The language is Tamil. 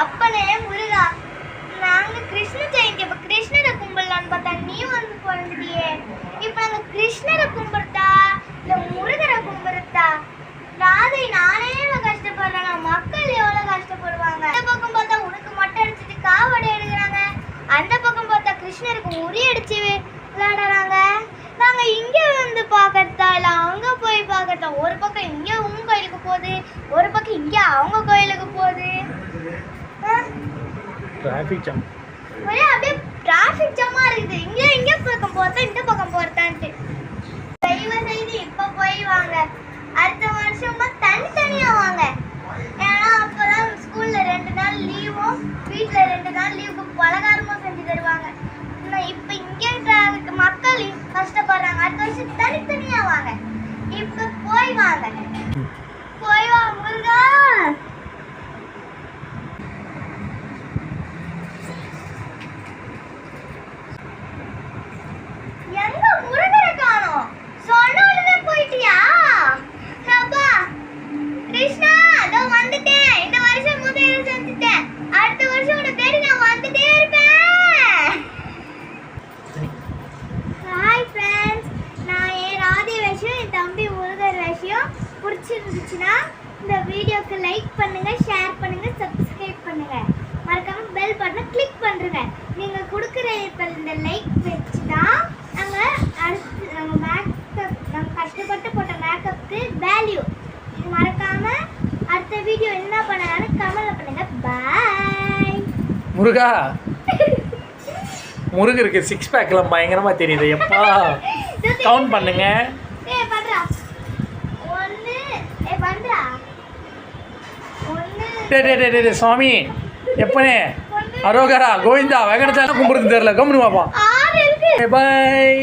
அப்பனே முருகா நாங்க கிருஷ்ண ஜெயந்தி அப்ப கிருஷ்ணரை கும்பிடலான்னு பார்த்தா நீ வந்து பிறந்துட்டியே இப்ப நாங்க கிருஷ்ணரை கும்பிடுறதா? இல்ல முருகரை கும்பிடுறதா? ராதை நானே இவ்வளவு கஷ்டப்படுறேன். மக்கள் எவ்வளவு கஷ்டப்படுவாங்க? அந்த பக்கம் பார்த்தா உனக்கு மொட்டை அடிச்சிட்டு காவடை எடுக்கிறாங்க. அந்த பக்கம் பார்த்தா கிருஷ்ணருக்கு முறி அடிச்சு விளையாடுறாங்க. நாங்க இங்க வந்து பார்க்கறதா? இல்ல அங்க போய் பார்க்கறதா? ஒரு பக்கம் இங்க உங்க கோயிலுக்கு போகுது ஒரு பக்கம் இங்க அவங்க கோயிலுக்கு போகுது. டிராஃபிக் ஜாம் ஒரே அப்படியே டிராஃபிக் ஜாமா இருக்குது. இங்க இங்க பக்கம் போறதா இந்த பக்கம் போறதான்ட்டு. தயவு செய்து இப்ப போய் வாங்க. அடுத்த வருஷமா தனித்தனியா வாங்க. ஏன்னா அப்பதான் ஸ்கூல்ல ரெண்டு நாள் லீவும் வீட்டுல ரெண்டு நாள் லீவுக்கு பலகாரமும் செஞ்சு தருவாங்க. இப்ப இங்க இருக்கிற மக்கள் கஷ்டப்படுறாங்க. அடுத்த வருஷம் தனித்தனியா வாங்க. இப்ப போய் வாங்க போய் வா முருகா எங்க முருகரை காணோம் சொன்ன உடனே போயிட்டியா அப்பா கிருஷ்ணா அதோ வந்துட்டேன். இந்த வருஷம் முதல்ல செஞ்சுட்டேன். அடுத்த வருஷம் உன்னை தேடி நான் வந்துட்டே இருப்பேன். ஹாய் ஃப்ரெண்ட்ஸ் நான் என் ராதி விஷயம் என் தம்பி முருகர் விஷயம் பிடிச்சிருந்துச்சுன்னா இந்த வீடியோக்கு லைக் பண்ணுங்க ஷேர் பண்ணுங்க சப்ஸ்கிரைப் பண்ணுங்க. மறக்காம பெல் பட்டனை கிளிக் பண்ணுங்க நீங்க கொடுக்குற இப்ப இந்த லைக் வச்சு தான் நாங்கள் அடுத்து நம்ம மேக்கப் நம்ம கஷ்டப்பட்டு போட்ட மேக்கப்புக்கு வேல்யூ மறக்காம அடுத்த வீடியோ என்ன பண்ணலாம்னு கமெண்ட் பண்ணுங்க. பாய் முருகா. முருகருக்கு சிக்ஸ் பேக்லாம் பயங்கரமாக தெரியுது. எப்பா? கவுண்ட் பண்ணுங்க. ஏய் பண்றா. ஒன்னு ஏய் பண்றா. ஒன்னு டே டே டே டே சுவாமி. எப்பனே? அரோகரா கோவிந்தா வெங்கடத்தாலும் கும்பிடுறது தெரியல. கம்முனு பாப்பா ஆறு இருக்கு. பாய்